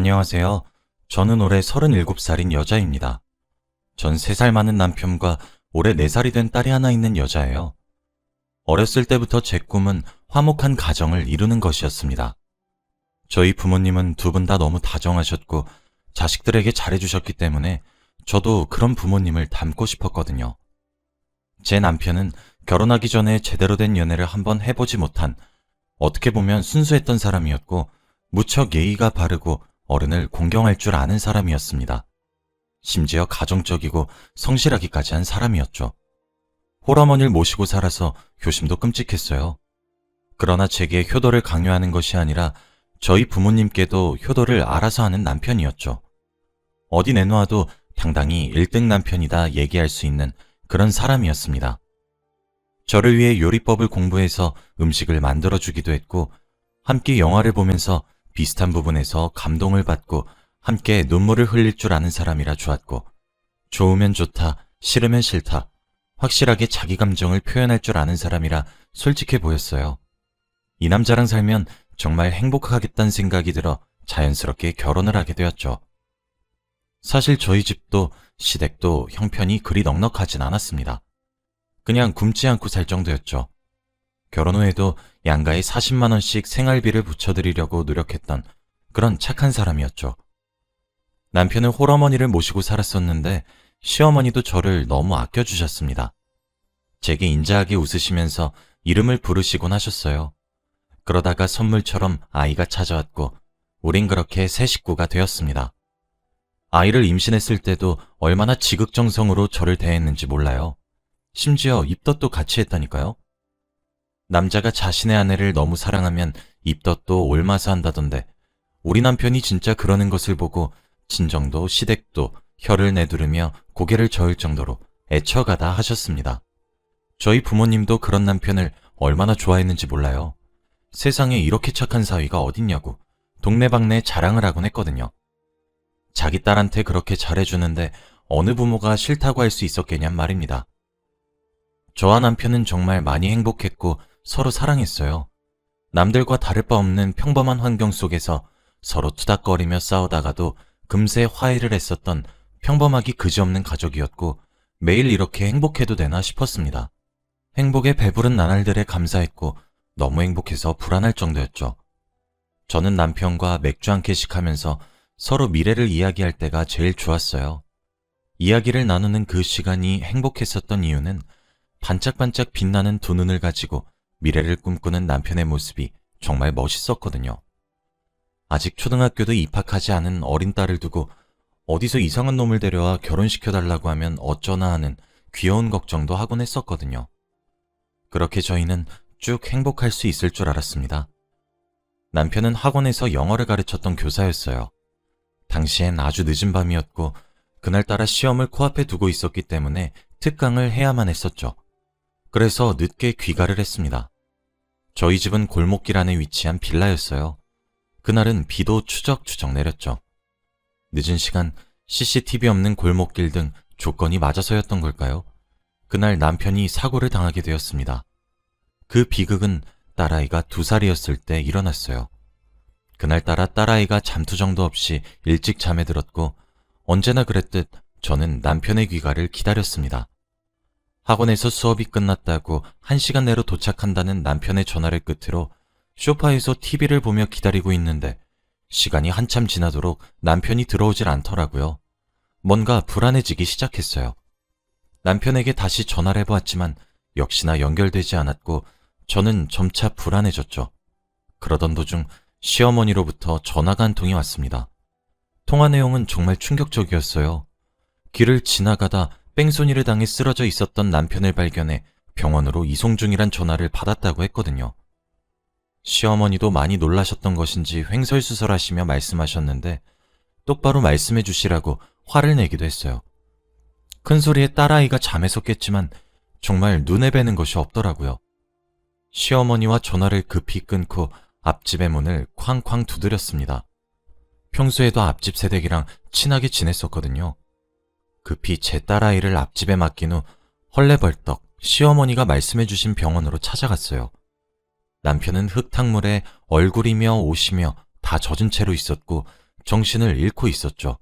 안녕하세요. 저는 올해 37살인 여자입니다. 전 3살 많은 남편과 올해 4살이 된 딸이 하나 있는 여자예요. 어렸을 때부터 제 꿈은 화목한 가정을 이루는 것이었습니다. 저희 부모님은 두 분 다 너무 다정하셨고 자식들에게 잘해주셨기 때문에 저도 그런 부모님을 닮고 싶었거든요. 제 남편은 결혼하기 전에 제대로 된 연애를 한번 해보지 못한 어떻게 보면 순수했던 사람이었고 무척 예의가 바르고 어른을 공경할 줄 아는 사람이었습니다. 심지어 가정적이고 성실하기까지 한 사람이었죠. 홀어머니를 모시고 살아서 효심도 끔찍했어요. 그러나 제게 효도를 강요하는 것이 아니라 저희 부모님께도 효도를 알아서 하는 남편이었죠. 어디 내놓아도 당당히 1등 남편이다 얘기할 수 있는 그런 사람이었습니다. 저를 위해 요리법을 공부해서 음식을 만들어주기도 했고, 함께 영화를 보면서 비슷한 부분에서 감동을 받고 함께 눈물을 흘릴 줄 아는 사람이라 좋았고, 좋으면 좋다, 싫으면 싫다, 확실하게 자기 감정을 표현할 줄 아는 사람이라 솔직해 보였어요. 이 남자랑 살면 정말 행복하겠다는 생각이 들어 자연스럽게 결혼을 하게 되었죠. 사실 저희 집도 시댁도 형편이 그리 넉넉하진 않았습니다. 그냥 굶지 않고 살 정도였죠. 결혼 후에도 양가에 40만 원씩 생활비를 붙여드리려고 노력했던 그런 착한 사람이었죠. 남편은 홀어머니를 모시고 살았었는데 시어머니도 저를 너무 아껴주셨습니다. 제게 인자하게 웃으시면서 이름을 부르시곤 하셨어요. 그러다가 선물처럼 아이가 찾아왔고 우린 그렇게 새 식구가 되었습니다. 아이를 임신했을 때도 얼마나 지극정성으로 저를 대했는지 몰라요. 심지어 입덧도 같이 했다니까요. 남자가 자신의 아내를 너무 사랑하면 입덧도 올마서 한다던데 우리 남편이 진짜 그러는 것을 보고 친정도 시댁도 혀를 내두르며 고개를 저을 정도로 애처가다 하셨습니다. 저희 부모님도 그런 남편을 얼마나 좋아했는지 몰라요. 세상에 이렇게 착한 사위가 어딨냐고 동네방네 자랑을 하곤 했거든요. 자기 딸한테 그렇게 잘해주는데 어느 부모가 싫다고 할 수 있었겠냔 말입니다. 저와 남편은 정말 많이 행복했고 서로 사랑했어요. 남들과 다를 바 없는 평범한 환경 속에서 서로 투닥거리며 싸우다가도 금세 화해를 했었던 평범하기 그지없는 가족이었고 매일 이렇게 행복해도 되나 싶었습니다. 행복에 배부른 나날들에 감사했고 너무 행복해서 불안할 정도였죠. 저는 남편과 맥주 한 캔씩 하면서 서로 미래를 이야기할 때가 제일 좋았어요. 이야기를 나누는 그 시간이 행복했었던 이유는 반짝반짝 빛나는 두 눈을 가지고 미래를 꿈꾸는 남편의 모습이 정말 멋있었거든요. 아직 초등학교도 입학하지 않은 어린 딸을 두고 어디서 이상한 놈을 데려와 결혼시켜달라고 하면 어쩌나 하는 귀여운 걱정도 하곤 했었거든요. 그렇게 저희는 쭉 행복할 수 있을 줄 알았습니다. 남편은 학원에서 영어를 가르쳤던 교사였어요. 당시엔 아주 늦은 밤이었고 그날따라 시험을 코앞에 두고 있었기 때문에 특강을 해야만 했었죠. 그래서 늦게 귀가를 했습니다. 저희 집은 골목길 안에 위치한 빌라였어요. 그날은 비도 추적추적 내렸죠. 늦은 시간 CCTV 없는 골목길 등 조건이 맞아서였던 걸까요? 그날 남편이 사고를 당하게 되었습니다. 그 비극은 딸아이가 두 살이었을 때 일어났어요. 그날따라 딸아이가 잠투정도 없이 일찍 잠에 들었고 언제나 그랬듯 저는 남편의 귀가를 기다렸습니다. 학원에서 수업이 끝났다고 한 시간 내로 도착한다는 남편의 전화를 끝으로 쇼파에서 TV를 보며 기다리고 있는데 시간이 한참 지나도록 남편이 들어오질 않더라고요. 뭔가 불안해지기 시작했어요. 남편에게 다시 전화를 해보았지만 역시나 연결되지 않았고 저는 점차 불안해졌죠. 그러던 도중 시어머니로부터 전화가 한 통이 왔습니다. 통화 내용은 정말 충격적이었어요. 길을 지나가다 뺑소니를 당해 쓰러져 있었던 남편을 발견해 병원으로 이송 중이란 전화를 받았다고 했거든요. 시어머니도 많이 놀라셨던 것인지 횡설수설하시며 말씀하셨는데 똑바로 말씀해 주시라고 화를 내기도 했어요. 큰 소리에 딸아이가 잠에서 깼지만 정말 눈에 뵈는 것이 없더라고요. 시어머니와 전화를 급히 끊고 앞집의 문을 쾅쾅 두드렸습니다. 평소에도 앞집 세댁이랑 친하게 지냈었거든요. 급히 제 딸아이를 앞집에 맡긴 후 헐레벌떡 시어머니가 말씀해 주신 병원으로 찾아갔어요. 남편은 흙탕물에 얼굴이며 옷이며 다 젖은 채로 있었고 정신을 잃고 있었죠.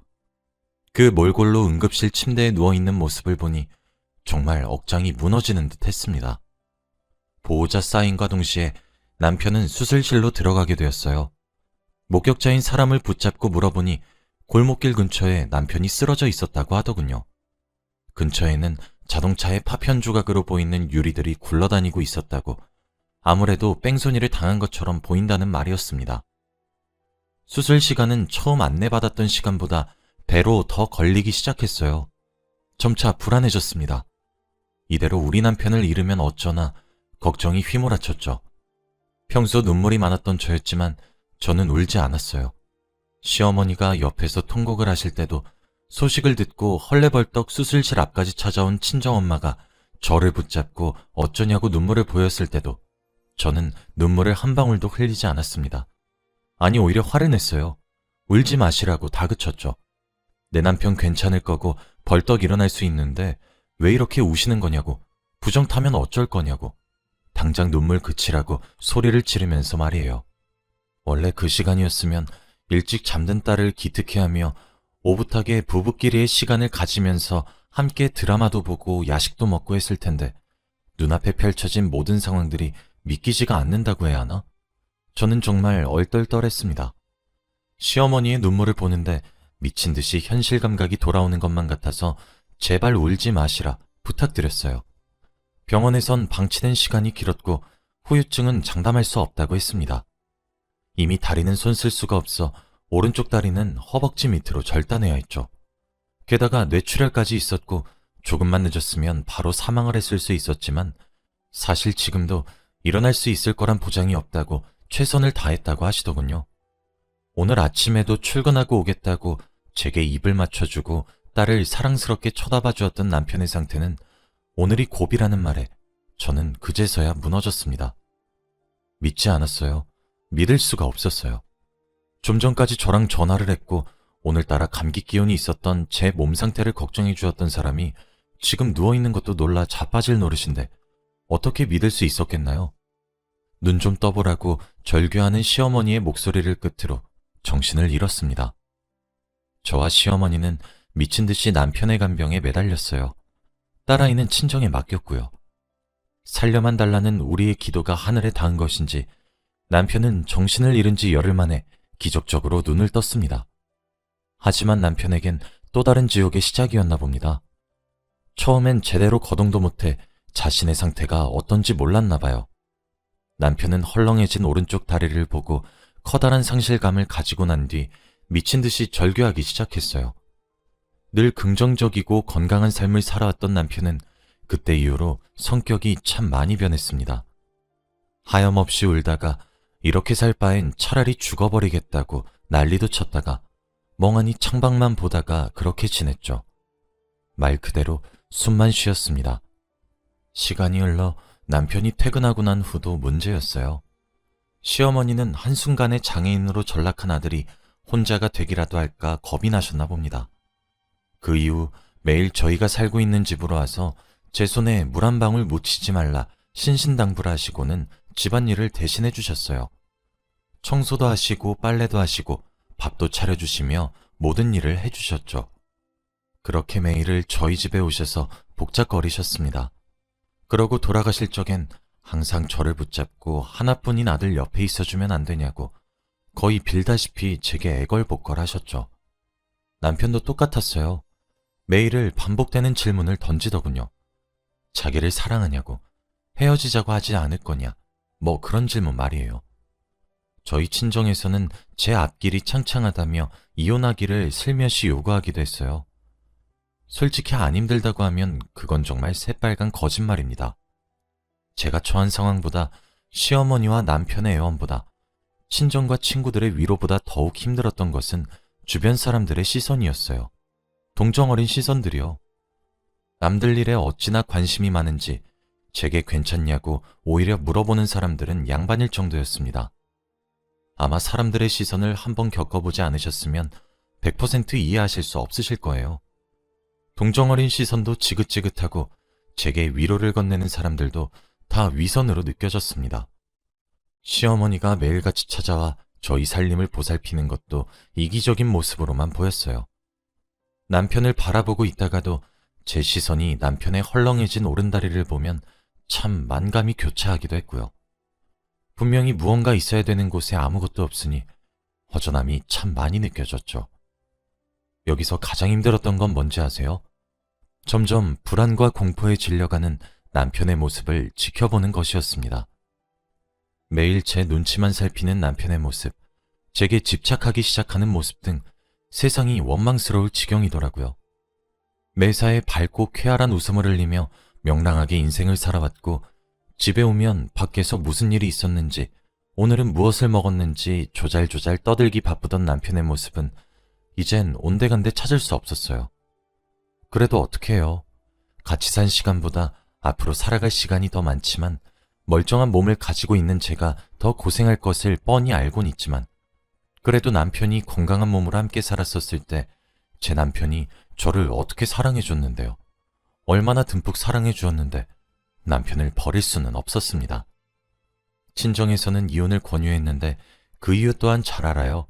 그 몰골로 응급실 침대에 누워있는 모습을 보니 정말 억장이 무너지는 듯 했습니다. 보호자 사인과 동시에 남편은 수술실로 들어가게 되었어요. 목격자인 사람을 붙잡고 물어보니 골목길 근처에 남편이 쓰러져 있었다고 하더군요. 근처에는 자동차의 파편 조각으로 보이는 유리들이 굴러다니고 있었다고 아무래도 뺑소니를 당한 것처럼 보인다는 말이었습니다. 수술 시간은 처음 안내받았던 시간보다 배로 더 걸리기 시작했어요. 점차 불안해졌습니다. 이대로 우리 남편을 잃으면 어쩌나 걱정이 휘몰아쳤죠. 평소 눈물이 많았던 저였지만 저는 울지 않았어요. 시어머니가 옆에서 통곡을 하실 때도 소식을 듣고 헐레벌떡 수술실 앞까지 찾아온 친정엄마가 저를 붙잡고 어쩌냐고 눈물을 보였을 때도 저는 눈물을 한 방울도 흘리지 않았습니다. 아니, 오히려 화를 냈어요. 울지 마시라고 다그쳤죠. 내 남편 괜찮을 거고 벌떡 일어날 수 있는데 왜 이렇게 우시는 거냐고, 부정 타면 어쩔 거냐고, 당장 눈물 그치라고 소리를 지르면서 말이에요. 원래 그 시간이었으면 일찍 잠든 딸을 기특해하며 오붓하게 부부끼리의 시간을 가지면서 함께 드라마도 보고 야식도 먹고 했을 텐데 눈앞에 펼쳐진 모든 상황들이 믿기지가 않는다고 해야 하나? 저는 정말 얼떨떨했습니다. 시어머니의 눈물을 보는데 미친 듯이 현실 감각이 돌아오는 것만 같아서 제발 울지 마시라 부탁드렸어요. 병원에선 방치된 시간이 길었고 후유증은 장담할 수 없다고 했습니다. 이미 다리는 손 쓸 수가 없어 오른쪽 다리는 허벅지 밑으로 절단해야 했죠. 게다가 뇌출혈까지 있었고 조금만 늦었으면 바로 사망을 했을 수 있었지만 사실 지금도 일어날 수 있을 거란 보장이 없다고 최선을 다했다고 하시더군요. 오늘 아침에도 출근하고 오겠다고 제게 입을 맞춰주고 딸을 사랑스럽게 쳐다봐 주었던 남편의 상태는 오늘이 고비라는 말에 저는 그제서야 무너졌습니다. 믿지 않았어요. 믿을 수가 없었어요. 좀 전까지 저랑 전화를 했고 오늘따라 감기 기운이 있었던 제 몸 상태를 걱정해 주었던 사람이 지금 누워있는 것도 놀라 자빠질 노릇인데 어떻게 믿을 수 있었겠나요? 눈 좀 떠보라고 절규하는 시어머니의 목소리를 끝으로 정신을 잃었습니다. 저와 시어머니는 미친 듯이 남편의 간병에 매달렸어요. 딸아이는 친정에 맡겼고요. 살려만 달라는 우리의 기도가 하늘에 닿은 것인지 남편은 정신을 잃은 지 열흘 만에 기적적으로 눈을 떴습니다. 하지만 남편에겐 또 다른 지옥의 시작이었나 봅니다. 처음엔 제대로 거동도 못해 자신의 상태가 어떤지 몰랐나 봐요. 남편은 헐렁해진 오른쪽 다리를 보고 커다란 상실감을 가지고 난 뒤 미친 듯이 절규하기 시작했어요. 늘 긍정적이고 건강한 삶을 살아왔던 남편은 그때 이후로 성격이 참 많이 변했습니다. 하염없이 울다가 이렇게 살 바엔 차라리 죽어버리겠다고 난리도 쳤다가 멍하니 창밖만 보다가 그렇게 지냈죠. 말 그대로 숨만 쉬었습니다. 시간이 흘러 남편이 퇴근하고 난 후도 문제였어요. 시어머니는 한순간에 장애인으로 전락한 아들이 혼자가 되기라도 할까 겁이 나셨나 봅니다. 그 이후 매일 저희가 살고 있는 집으로 와서 제 손에 물 한 방울 묻히지 말라 신신당부를 하시고는 집안일을 대신해 주셨어요. 청소도 하시고 빨래도 하시고 밥도 차려주시며 모든 일을 해주셨죠. 그렇게 매일을 저희 집에 오셔서 복작거리셨습니다. 그러고 돌아가실 적엔 항상 저를 붙잡고 하나뿐인 아들 옆에 있어주면 안 되냐고 거의 빌다시피 제게 애걸복걸 하셨죠. 남편도 똑같았어요. 매일을 반복되는 질문을 던지더군요. 자기를 사랑하냐고, 헤어지자고 하지 않을 거냐, 뭐 그런 질문 말이에요. 저희 친정에서는 제 앞길이 창창하다며 이혼하기를 슬며시 요구하기도 했어요. 솔직히 안 힘들다고 하면 그건 정말 새빨간 거짓말입니다. 제가 처한 상황보다 시어머니와 남편의 애원보다 친정과 친구들의 위로보다 더욱 힘들었던 것은 주변 사람들의 시선이었어요. 동정어린 시선들이요. 남들 일에 어찌나 관심이 많은지 제게 괜찮냐고 오히려 물어보는 사람들은 양반일 정도였습니다. 아마 사람들의 시선을 한번 겪어보지 않으셨으면 100% 이해하실 수 없으실 거예요. 동정어린 시선도 지긋지긋하고 제게 위로를 건네는 사람들도 다 위선으로 느껴졌습니다. 시어머니가 매일같이 찾아와 저희 살림을 보살피는 것도 이기적인 모습으로만 보였어요. 남편을 바라보고 있다가도 제 시선이 남편의 헐렁해진 오른다리를 보면 참 만감이 교차하기도 했고요. 분명히 무언가 있어야 되는 곳에 아무것도 없으니 허전함이 참 많이 느껴졌죠. 여기서 가장 힘들었던 건 뭔지 아세요? 점점 불안과 공포에 질려가는 남편의 모습을 지켜보는 것이었습니다. 매일 제 눈치만 살피는 남편의 모습, 제게 집착하기 시작하는 모습 등 세상이 원망스러울 지경이더라고요. 매사에 밝고 쾌활한 웃음을 흘리며 명랑하게 인생을 살아왔고 집에 오면 밖에서 무슨 일이 있었는지 오늘은 무엇을 먹었는지 조잘조잘 떠들기 바쁘던 남편의 모습은 이젠 온데간데 찾을 수 없었어요. 그래도 어떻게 해요? 같이 산 시간보다 앞으로 살아갈 시간이 더 많지만 멀쩡한 몸을 가지고 있는 제가 더 고생할 것을 뻔히 알곤 있지만 그래도 남편이 건강한 몸으로 함께 살았었을 때 제 남편이 저를 어떻게 사랑해 줬는데요. 얼마나 듬뿍 사랑해 주었는데 남편을 버릴 수는 없었습니다. 친정에서는 이혼을 권유했는데 그 이유 또한 잘 알아요.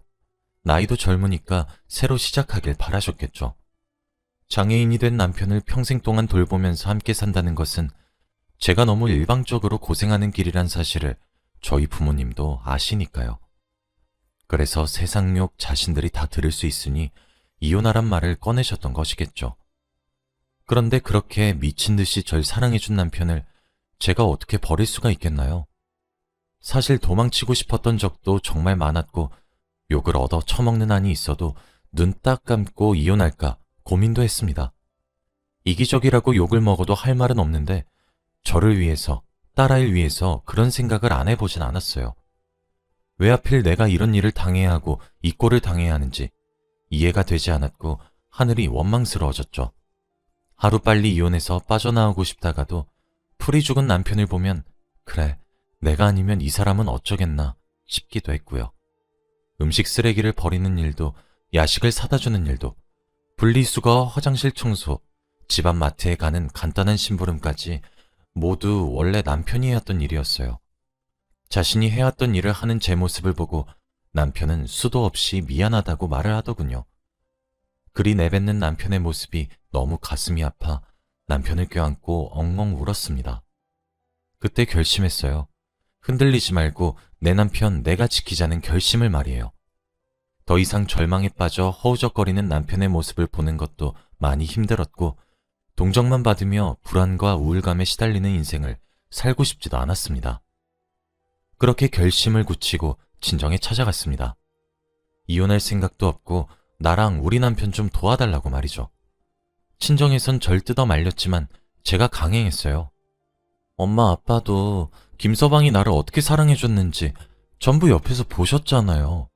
나이도 젊으니까 새로 시작하길 바라셨겠죠. 장애인이 된 남편을 평생 동안 돌보면서 함께 산다는 것은 제가 너무 일방적으로 고생하는 길이란 사실을 저희 부모님도 아시니까요. 그래서 세상 욕 자신들이 다 들을 수 있으니 이혼하란 말을 꺼내셨던 것이겠죠. 그런데 그렇게 미친 듯이 절 사랑해준 남편을 제가 어떻게 버릴 수가 있겠나요? 사실 도망치고 싶었던 적도 정말 많았고 욕을 얻어 처먹는 한이 있어도 눈 딱 감고 이혼할까 고민도 했습니다. 이기적이라고 욕을 먹어도 할 말은 없는데 저를 위해서, 딸아이를 위해서 그런 생각을 안 해보진 않았어요. 왜 하필 내가 이런 일을 당해야 하고 이 꼴을 당해야 하는지 이해가 되지 않았고 하늘이 원망스러워졌죠. 하루빨리 이혼해서 빠져나오고 싶다가도 풀이 죽은 남편을 보면 그래, 내가 아니면 이 사람은 어쩌겠나 싶기도 했고요. 음식 쓰레기를 버리는 일도 야식을 사다 주는 일도 분리수거, 화장실 청소, 집안 마트에 가는 간단한 심부름까지 모두 원래 남편이 해왔던 일이었어요. 자신이 해왔던 일을 하는 제 모습을 보고 남편은 수도 없이 미안하다고 말을 하더군요. 그리 내뱉는 남편의 모습이 너무 가슴이 아파 남편을 껴안고 엉엉 울었습니다. 그때 결심했어요. 흔들리지 말고 내 남편 내가 지키자는 결심을 말이에요. 더 이상 절망에 빠져 허우적거리는 남편의 모습을 보는 것도 많이 힘들었고 동정만 받으며 불안과 우울감에 시달리는 인생을 살고 싶지도 않았습니다. 그렇게 결심을 굳히고 친정에 찾아갔습니다. 이혼할 생각도 없고 나랑 우리 남편 좀 도와달라고 말이죠. 친정에선 절 뜯어 말렸지만 제가 강행했어요. 엄마 아빠도 김서방이 나를 어떻게 사랑해줬는지 전부 옆에서 보셨잖아요.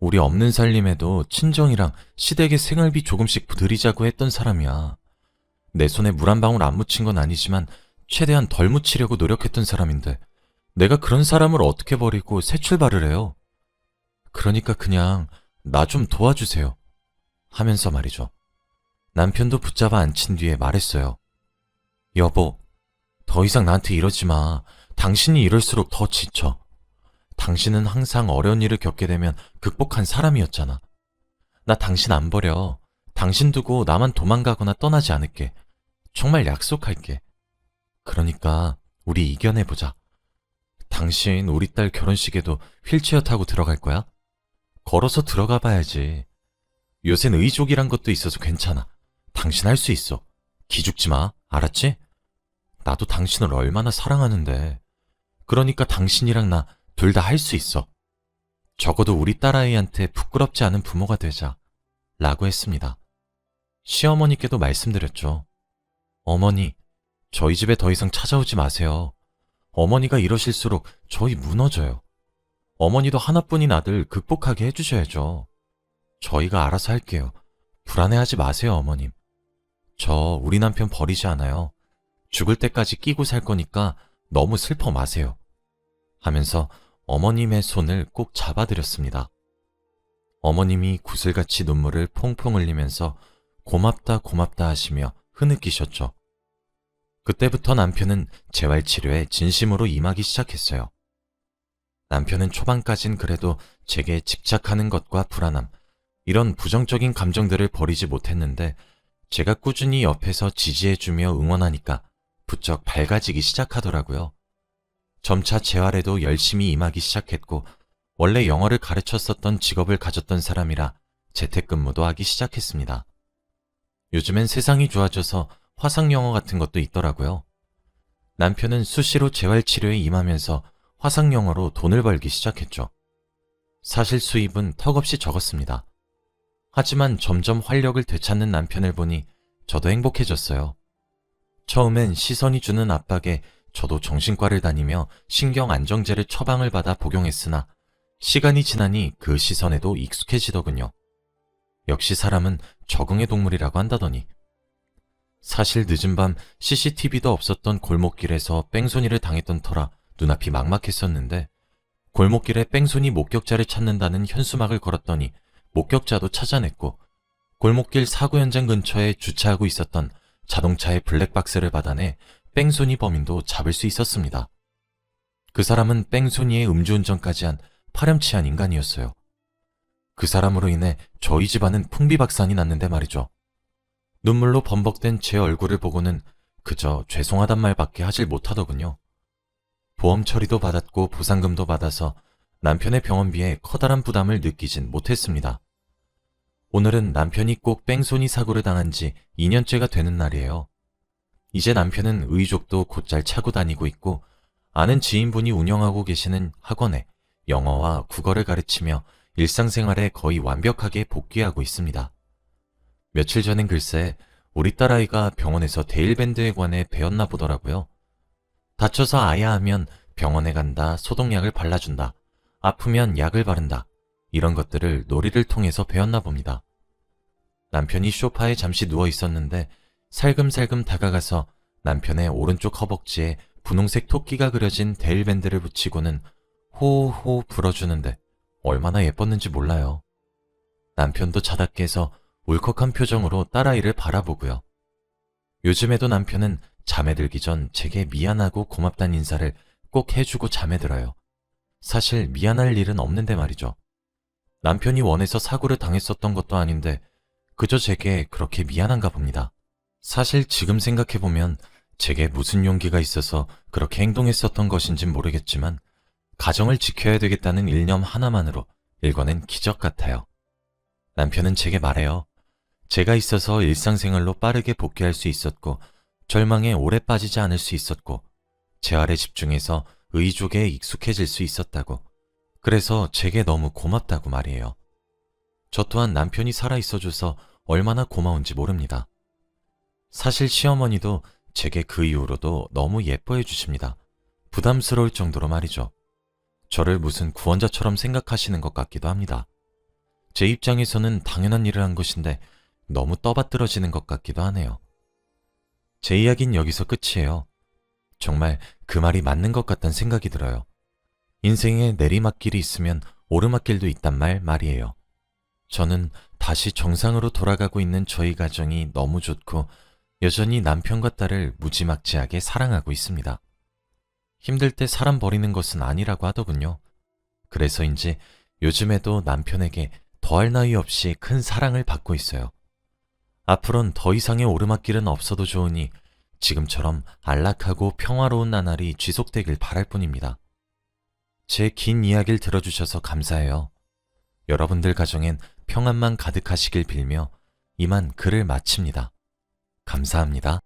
우리 없는 살림에도 친정이랑 시댁의 생활비 조금씩 드리자고 했던 사람이야. 내 손에 물 한 방울 안 묻힌 건 아니지만 최대한 덜 묻히려고 노력했던 사람인데 내가 그런 사람을 어떻게 버리고 새 출발을 해요? 그러니까 그냥 나 좀 도와주세요. 하면서 말이죠. 남편도 붙잡아 앉힌 뒤에 말했어요. 여보, 더 이상 나한테 이러지 마. 당신이 이럴수록 더 지쳐. 당신은 항상 어려운 일을 겪게 되면 극복한 사람이었잖아. 나 당신 안 버려. 당신 두고 나만 도망가거나 떠나지 않을게. 정말 약속할게. 그러니까 우리 이겨내보자. 당신 우리 딸 결혼식에도 휠체어 타고 들어갈 거야? 걸어서 들어가 봐야지. 요샌 의족이란 것도 있어서 괜찮아. 당신 할 수 있어. 기죽지 마. 알았지? 나도 당신을 얼마나 사랑하는데. 그러니까 당신이랑 나 둘 다 할 수 있어. 적어도 우리 딸아이한테 부끄럽지 않은 부모가 되자. 라고 했습니다. 시어머니께도 말씀드렸죠. 어머니, 저희 집에 더 이상 찾아오지 마세요. 어머니가 이러실수록 저희 무너져요. 어머니도 하나뿐인 아들 극복하게 해주셔야죠. 저희가 알아서 할게요. 불안해하지 마세요, 어머님. 저 우리 남편 버리지 않아요. 죽을 때까지 끼고 살 거니까 너무 슬퍼 마세요. 하면서 어머님의 손을 꼭 잡아드렸습니다. 어머님이 구슬같이 눈물을 퐁퐁 흘리면서 고맙다 고맙다 하시며 흐느끼셨죠. 그때부터 남편은 재활치료에 진심으로 임하기 시작했어요. 남편은 초반까진 그래도 제게 집착하는 것과 불안함, 이런 부정적인 감정들을 버리지 못했는데 제가 꾸준히 옆에서 지지해주며 응원하니까 부쩍 밝아지기 시작하더라고요. 점차 재활에도 열심히 임하기 시작했고 원래 영어를 가르쳤었던 직업을 가졌던 사람이라 재택근무도 하기 시작했습니다. 요즘엔 세상이 좋아져서 화상 영어 같은 것도 있더라고요. 남편은 수시로 재활치료에 임하면서 화상 영어로 돈을 벌기 시작했죠. 사실 수입은 턱없이 적었습니다. 하지만 점점 활력을 되찾는 남편을 보니 저도 행복해졌어요. 처음엔 시선이 주는 압박에 저도 정신과를 다니며 신경 안정제를 처방을 받아 복용했으나 시간이 지나니 그 시선에도 익숙해지더군요. 역시 사람은 적응의 동물이라고 한다더니 사실 늦은 밤 CCTV도 없었던 골목길에서 뺑소니를 당했던 터라 눈앞이 막막했었는데 골목길에 뺑소니 목격자를 찾는다는 현수막을 걸었더니 목격자도 찾아냈고 골목길 사고 현장 근처에 주차하고 있었던 자동차의 블랙박스를 받아내 뺑소니 범인도 잡을 수 있었습니다. 그 사람은 뺑소니의 음주운전까지 한 파렴치한 인간이었어요. 그 사람으로 인해 저희 집안은 풍비박산이 났는데 말이죠. 눈물로 범벅된 제 얼굴을 보고는 그저 죄송하단 말밖에 하질 못하더군요. 보험 처리도 받았고 보상금도 받아서 남편의 병원비에 커다란 부담을 느끼진 못했습니다. 오늘은 남편이 꼭 뺑소니 사고를 당한 지 2년째가 되는 날이에요. 이제 남편은 의족도 곧잘 차고 다니고 있고 아는 지인분이 운영하고 계시는 학원에 영어와 국어를 가르치며 일상생활에 거의 완벽하게 복귀하고 있습니다. 며칠 전엔 글쎄 우리 딸아이가 병원에서 데일밴드에 관해 배웠나 보더라고요. 다쳐서 아야 하면 병원에 간다, 소독약을 발라준다, 아프면 약을 바른다, 이런 것들을 놀이를 통해서 배웠나 봅니다. 남편이 소파에 잠시 누워 있었는데 살금살금 다가가서 남편의 오른쪽 허벅지에 분홍색 토끼가 그려진 데일밴드를 붙이고는 호호 불어주는데 얼마나 예뻤는지 몰라요. 남편도 자다 깨서 울컥한 표정으로 딸아이를 바라보고요. 요즘에도 남편은 잠에 들기 전 제게 미안하고 고맙다는 인사를 꼭 해주고 잠에 들어요. 사실 미안할 일은 없는데 말이죠. 남편이 원해서 사고를 당했었던 것도 아닌데 그저 제게 그렇게 미안한가 봅니다. 사실 지금 생각해보면 제게 무슨 용기가 있어서 그렇게 행동했었던 것인진 모르겠지만 가정을 지켜야 되겠다는 일념 하나만으로 일과는 기적 같아요. 남편은 제게 말해요. 제가 있어서 일상생활로 빠르게 복귀할 수 있었고 절망에 오래 빠지지 않을 수 있었고 재활에 집중해서 의족에 익숙해질 수 있었다고 그래서 제게 너무 고맙다고 말이에요. 저 또한 남편이 살아 있어줘서 얼마나 고마운지 모릅니다. 사실 시어머니도 제게 그 이후로도 너무 예뻐해 주십니다. 부담스러울 정도로 말이죠. 저를 무슨 구원자처럼 생각하시는 것 같기도 합니다. 제 입장에서는 당연한 일을 한 것인데 너무 떠받들어지는 것 같기도 하네요. 제 이야기는 여기서 끝이에요. 정말 그 말이 맞는 것 같다는 생각이 들어요. 인생에 내리막길이 있으면 오르막길도 있단 말 말이에요. 저는 다시 정상으로 돌아가고 있는 저희 가정이 너무 좋고 여전히 남편과 딸을 무지막지하게 사랑하고 있습니다. 힘들 때 사람 버리는 것은 아니라고 하더군요. 그래서인지 요즘에도 남편에게 더할 나위 없이 큰 사랑을 받고 있어요. 앞으론 더 이상의 오르막길은 없어도 좋으니 지금처럼 안락하고 평화로운 나날이 지속되길 바랄 뿐입니다. 제 긴 이야기를 들어주셔서 감사해요. 여러분들 가정엔 평안만 가득하시길 빌며 이만 글을 마칩니다. 감사합니다.